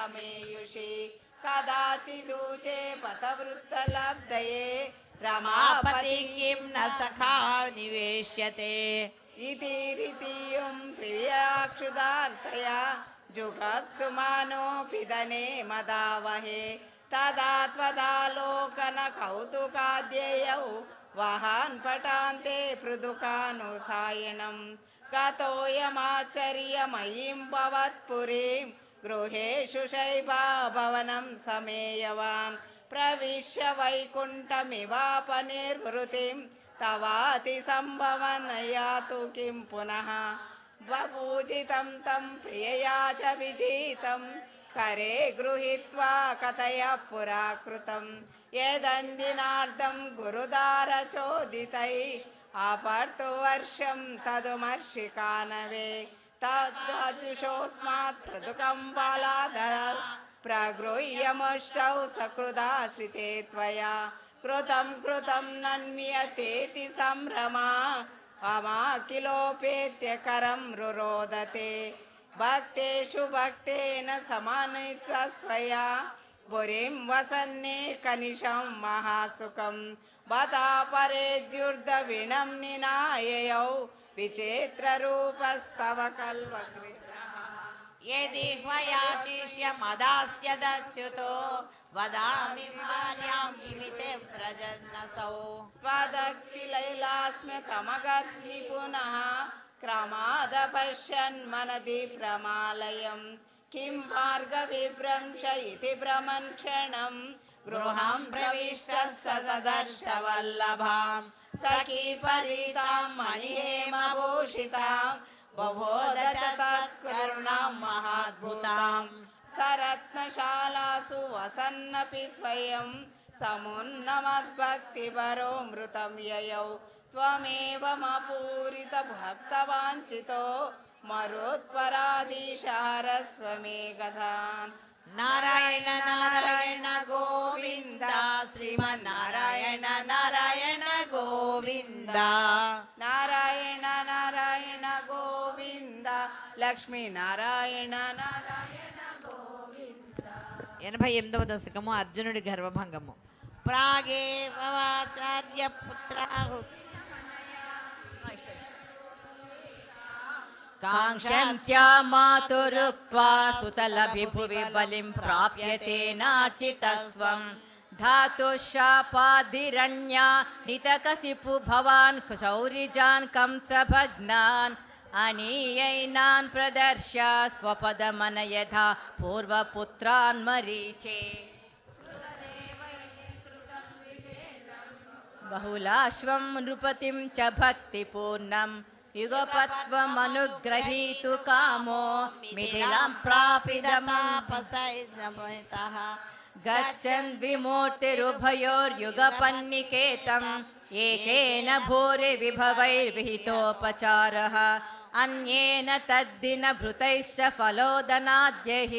समेयुषि कदाचिदूचे पथवृत्तलब्धये रमापति किं न सखा निवेश्यते इति रीतियुं प्रियाक्षुदार्थया जुगप्सुमानोऽपि धने मदावहे तदा त्वदालोकन कौतुकाद्ययौ वहान् पटान्ते पृदुकानुसायणं गतोऽयमाचर्यमयीं भवत्पुरीं गृहेषु शैवाभवनं समेयवान्। प्रविश्य वैकुण्ठमिवापनिर्वृतिं तवातिसम्भवनया तु किं पुनः? वपूजितं तं प्रियया च विजितं करे गृहीत्वा कथय पुरा कृतं यदन्दिनार्धं गुरुदारचोदितै अपर्तु वर्षं तदुमर्षिकानवे तद्जुषोऽस्मात् प्रदुकं बालाधर प्रगृह्यमुष्टौ सकृदाश्रिते त्वया। कृतं कृतं नन्म्यतेति सम्भ्रमा अमाकिलोपेत्य करं रुरोदते। भक्तेषु भक्तेन समानित्वा स्वया। पुरीं वसन्ने कनिशं महासुखं। बता परेद्युर्धविणं निनाययौ विचित्ररूपस्तव कल्वगृह यदि त्वयाचिष्य मदास्य दच्युतो वदामि भार्यां किमिते व्रजन्नसौ त्वदक्तिलैलास्म्य तमगग्नि पुनः क्रमाद पश्यन् मनदि प्रमालयम् किं मार्गविभ्रंश इति भ्रमन् क्षणं च तत्करुणां महाद्भुतां। सरत्नशालासु वसन्नपि स्वयं समुन्नमद्भक्तिपरो मृतं ययौ। त्वमेवमपूरितभक्तवाञ्छितो मरुत्वराधीशहरस्वमे गतान् నారాయణ నారాయణ గోవింద. శ్రీమ నారాయణ నారాయణ గోవింద. నారాయణ నారాయణ గోవింద. లక్ష్మీ నారాయణ నారాయణ గోవింద. ఎనభై ఎనిమిదవ దశకము అర్జునుడి గర్వభంగము ప్రాగేవాచార్య పుత్ర काङ्क्षन्त्या मातुरुक्त्वा सुतलभिभुवि बलिं प्राप्यते नाचितस्वम् धातुः शापादिरण्या नितकसिपु भवान् शौरिजान् कंसभग्नान्। अनीयैनान् प्रदर्श्य स्वपदमन यथा पूर्वपुत्रान् मरीचे बहुलाश्वं नृपतिं च भक्तिपूर्णं युगपत्वमनुग्रहीतु कामो मिथिलां प्रापिदमापसैतः गच्छन् विमूर्तिरुभयोर्युगपन्निकेतम्। एकेन भूरि विभवैर्विहितोपचारः। अन्येन तद्दिनभृतैश्च फलोदनाद्यैः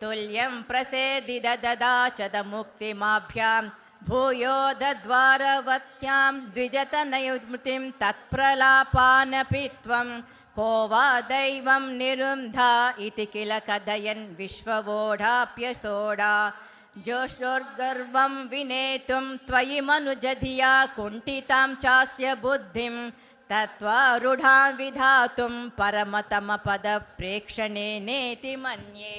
तुल्यं प्रसेदिददा च मुक्तिमाभ्याम् भूयो दद्वारवत्यां द्विजतनयुमृतिं तत्प्रलापानपि त्वं को वा दैवं निरुन्धा इति किल कथयन् विश्ववोढाप्यसोढा जोषोर्गर्वं विनेतुं त्वयि मनुजधिया कुण्ठितां चास्य बुद्धिं तत्त्वारूढां विधातुं परमतमपदप्रेक्षणेनेति मन्ये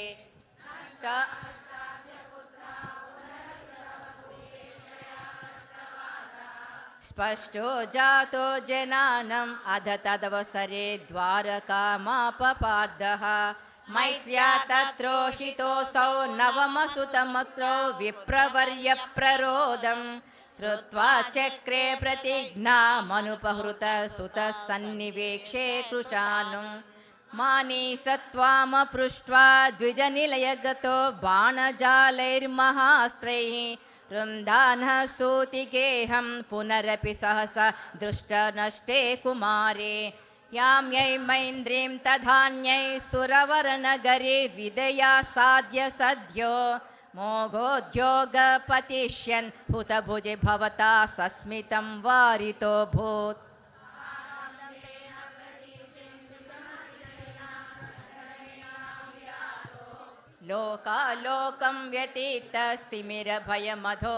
स्पष्टो जातो जनानम् अध तदवसरे द्वारकामापपादः। मैत्र्या तत्रोषितोऽसौ नवमसुतमक्रो विप्रवर्यप्ररोदम् श्रुत्वा चक्रे प्रतिज्ञामनुपहृत सुतः सन्निवेक्षे कृशानुम्। मानी सत्त्वामपृष्ट्वा द्विजनिलयगतो बाणजालैर्महास्त्रैः रुन्धानः सूतिगेहं पुनरपि सहसा दृष्टनष्टे कुमारे। याम्यै मैन्द्रीं तधान्यै सुरवरनगरे विदया साध्य सद्यो। मोघोद्योगपतिष्यन् हुतभुजे भवता सस्मितं वारितोऽभूत्। लोकालोकं व्यतीतस्तिमिरभयमधो